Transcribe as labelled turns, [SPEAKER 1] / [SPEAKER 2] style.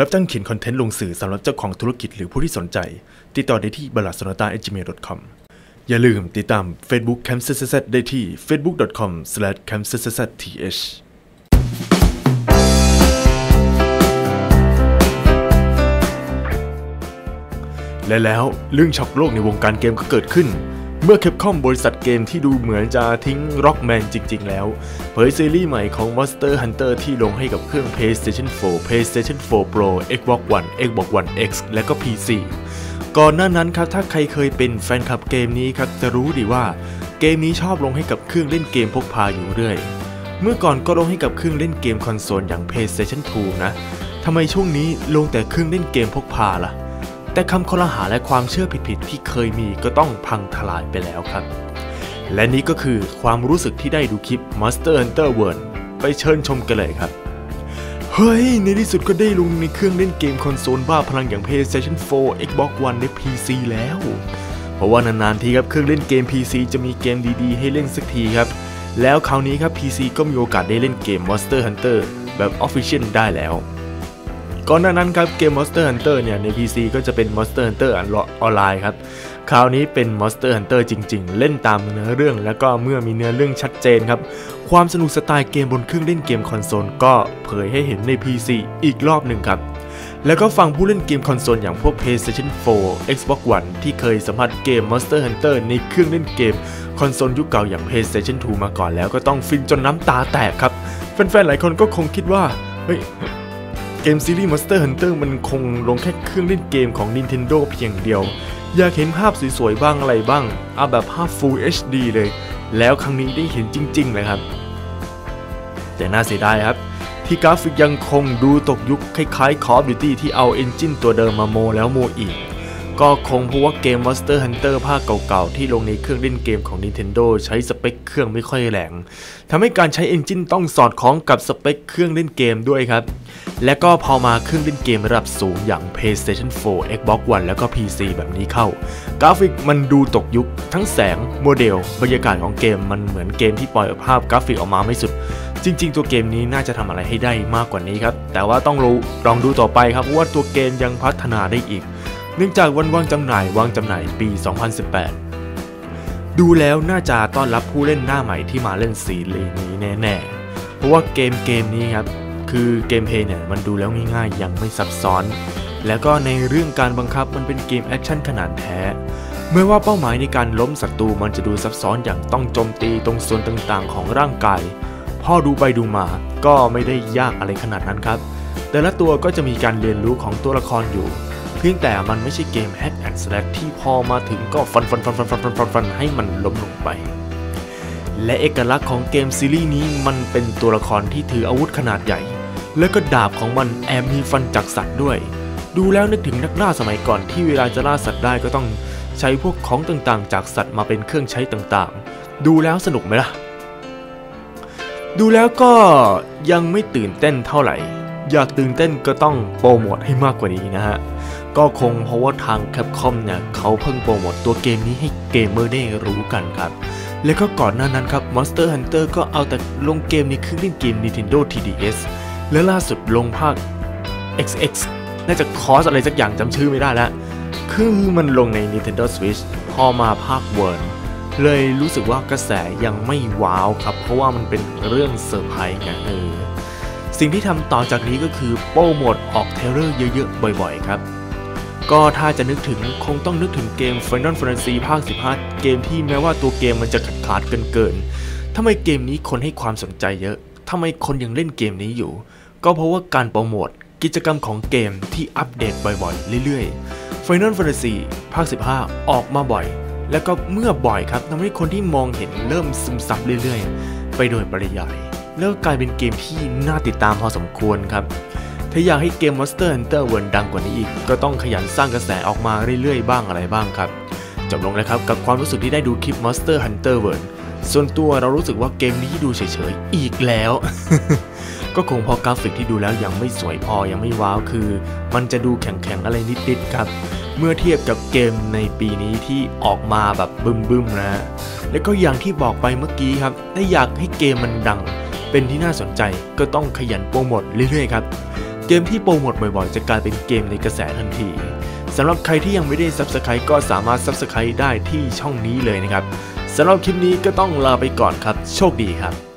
[SPEAKER 1] รับจ้างเขียนคอนเทนต์ลงสื่อสำหรับเจ้าของธุรกิจหรือผู้ที่สนใจ ติดต่อได้ที่บลัดสนตา gmail.com อย่าลืมติดตาม Facebook c a m p s z ได้ที่ facebook.com/campszzth และแล้วเรื่องช็อกโลกในวงการเกมก็เกิดขึ้น เมื่อเคปคอมบริษัทเกมที่ดูเหมือนจะทิ้ง Rockman จริง ๆ แล้ว เผยซีรีส์ใหม่ของ Monster Hunter ที่ลงให้กับเครื่อง PlayStation 4 PlayStation 4 Pro Xbox One Xbox One X และก็ PC ก่อนหน้านั้นครับถ้าใครเคยเป็นแฟนคลับเกมนี้ครับจะรู้ดีว่าเกมนี้ชอบลงให้กับเครื่องเล่นเกมพกพาอยู่เรื่อย เมื่อก่อนก็ลงให้กับเครื่องเล่นเกมคอนโซลอย่าง PlayStation 2 นะทำไมช่วงนี้ลงแต่เครื่องเล่นเกมพกพาล่ะ แต่คำคอรหาและความเชื่อผิดๆที่เคยมีก็ต้องพังทลายไปแล้วครับ และนี่ก็คือความรู้สึกที่ได้ดูคลิป Monster Hunter World ไปเชิญชมกันเลยครับ เฮ้ย ในที่สุดก็ได้ลงในเครื่องเล่นเกมคอนโซลบ้าพลังอย่าง PlayStation 4 Xbox One ใน PC แล้ว เพราะว่านานๆทีครับเครื่องเล่นเกม PC จะมีเกมดีๆ ให้เล่นสักทีครับ แล้วคราวนี้ครับ PC ก็มีโอกาสได้เล่นเกม Monster Hunter แบบ Official ได้แล้ว ก่อนหน้านั้นครับเกม Monster Hunter เนี่ยใน PC ก็จะเป็น Monster Hunter ออนไลน์ครับ คราวนี้เป็น Monster Hunter จริง ๆ เล่นตามเนื้อเรื่อง แล้วก็เมื่อมีเนื้อเรื่องชัดเจนครับ ความสนุกสไตล์เกมบนเครื่องเล่นเกมคอนโซลก็เผยให้เห็นใน PC อีกรอบหนึ่งครับ แล้วก็ฟังผู้เล่นเกมคอนโซลอย่างพวก PlayStation 4 Xbox One ที่เคยสัมผัสเกม Monster Hunter ในเครื่องเล่นเกมคอนโซลยุคเก่าอย่าง PlayStation 2 มาก่อนแล้วก็ต้องฟินจนน้ำตาแตกครับแฟนๆหลายคนก็คงคิดว่าเฮ้ย เกมซีรีส์ Monster Hunter มันคงลงแค่เครื่องเล่นเกมของ Nintendo เพียงเดียว อยากเห็นภาพสวยๆบ้างอะไรบ้างเอาแบบภาพ Full HD เลย แล้วครั้งนี้ได้เห็นจริงๆเลยครับ แต่น่าเสียดายครับ ที่กราฟิกยังคงดูตกยุคคล้ายๆ Call of Duty ที่เอาเอนจินตัวเดิมมาโมแล้วโมอีก ก็คงเพราะว่าเกม Monster Hunter ภาคเก่าๆ ที่ลงในเครื่องเล่นเกมของ Nintendo ใช้สเปคเครื่องไม่ค่อยแรงทำให้การใช้เอนจินต้องสอดคล้องกับสเปคเครื่องเล่นเกมด้วยครับ และก็พอมาเครื่องเล่นเกมระดับสูงอย่าง PlayStation 4 Xbox One แล้วก็ PC แบบนี้เข้า กราฟิกมันดูตกยุค ทั้งแสงโมเดล บรรยากาศของเกมมันเหมือนเกมที่ปล่อยภาพกราฟิกออกมาไม่สุด จริง ๆ ตัวเกมนี้น่าจะทำอะไรให้ได้มากกว่านี้ครับแต่ว่าต้องรู้ลองดูต่อไปครับว่าตัวเกมยังพัฒนาได้อีก เนื่องจากวันวางจำหน่ายวางจำหน่ายปี 2018 ดูแล้วน่าจะต้อนรับผู้เล่นหน้าใหม่ที่มาเล่นซีรีส์นี้แน่ๆ เพราะว่าเกมเกมนี้ครับ คือเกมเพลย์เนี่ยมันดูแล้วง่ายๆยังไม่ซับซ้อน แล้วก็ในเรื่องการบังคับมันเป็นเกมแอคชั่นขนาดแท้ไม่ว่าเป้าหมายในการล้มศัตรูมันจะดูซับซ้อนอย่างต้องโจมตีตรงส่วนต่างๆ ของร่างกายพอดูไปดูมาก็ไม่ได้ยากอะไรขนาดนั้นครับ แต่ละตัวก็จะมีการเรียนรู้ของตัวละครอยู่ พียงแต่มันไม่ใช่เกม Hack and Slash ที่พอมาถึงก็ฟันฟันฟันฟันฟันฟันฟันฟันให้มันล้มลงไป และเอกลักษณ์ของเกมซีรีส์นี้มันเป็นตัวละครที่ถืออาวุธขนาดใหญ่ และก็ดาบของมันแอบมีฟันจากสัตว์ด้วย ดูแล้วนึกถึงนักล่าสมัยก่อนที่เวลาจะล่าสัตว์ได้ก็ต้องใช้พวกของต่างๆ จากสัตว์มาเป็นเครื่องใช้ต่างๆ ดูแล้วสนุกไหมล่ะ ดูแล้วก็ยังไม่ตื่นเต้นเท่าไหร่ อยากตื่นเต้นก็ต้องโปรโมทให้มากกว่านี้นะฮะ ก็คงเพราะว่าทาง Capcom เนี่ยเขาเพิ่งโปรโมทตัวเกมนี้ให้เกมเมอร์ได้รู้กันครับ และก็ก่อนหน้านั้นครับ Monster Hunter ก็เอาแต่ลงเกมในเครื่องเล่นเกม Nintendo 3DS และล่าสุดลงภาค XX น่าจะคอสอะไรสักอย่างจำชื่อไม่ได้แล้ว คือมันลงใน Nintendo Switch พอมาภาคเวิร์นเลยรู้สึกว่ากระแสยังไม่ว้าวครับ เพราะว่ามันเป็นเรื่องเซอร์ไพรส์ไงเออสิ่งที่ทำต่อจากนี้ก็คือโปรโมทออกเทเลอร์เยอะๆ บ่อยๆ ครับ ก็ถ้าจะนึกถึงคงต้องนึกถึงเกม Final Fantasy ภาค 15 เกมที่แม้ว่าตัวเกมมันจะขาดขาดเกินเกินๆทำไมเกมนี้คนให้ความสนใจเยอะทำไมคนยังเล่นเกมนี้อยู่ ก็เพราะว่าการโปรโมทกิจกรรมของเกมที่อัปเดตบ่อยๆ เรื่อยๆ Final Fantasy ภาค 15 ออกมาบ่อย แล้วก็เมื่อบ่อยครับทำให้คนที่มองเห็นเริ่มซึมซับเรื่อยๆ ไปโดยปริยายแล้วก็กลายเป็นเกมที่น่าติดตามพอสมควรครับ ถ้าอยากให้เกม Monster Hunter World ดังกว่านี้อีก ก็ต้องขยันสร้างกระแสออกมาเรื่อยๆ บ้างอะไรบ้างครับ จบลงแล้วครับกับความรู้สึกที่ได้ดูคลิป Monster Hunter World ส่วนตัวเรารู้สึกว่าเกมนี้ดูเฉยๆ อีกแล้ว ก็คงเพราะกราฟิกที่ดูแล้วยังไม่สวยพอยังไม่ว้าวคือ มันจะดูแข็งๆ อะไรนิดๆ ครับ เมื่อเทียบกับเกมในปีนี้ที่ออกมาแบบบึ้มๆนะ แล้วก็อย่างที่บอกไปเมื่อกี้ครับ ถ้าอยากให้เกมมันดัง เป็นที่น่าสนใจก็ต้องขยันโปรโมทเรื่อยๆ ครับ เกมที่โปรโมทบ่อยๆ จะกลายเป็นเกมในกระแสทันทีสำหรับใครที่ยังไม่ได้ Subscribe ก็สามารถ Subscribe ได้ที่ช่องนี้เลยนะครับสำหรับคลิปนี้ก็ต้องลาไปก่อนครับ โชคดีครับ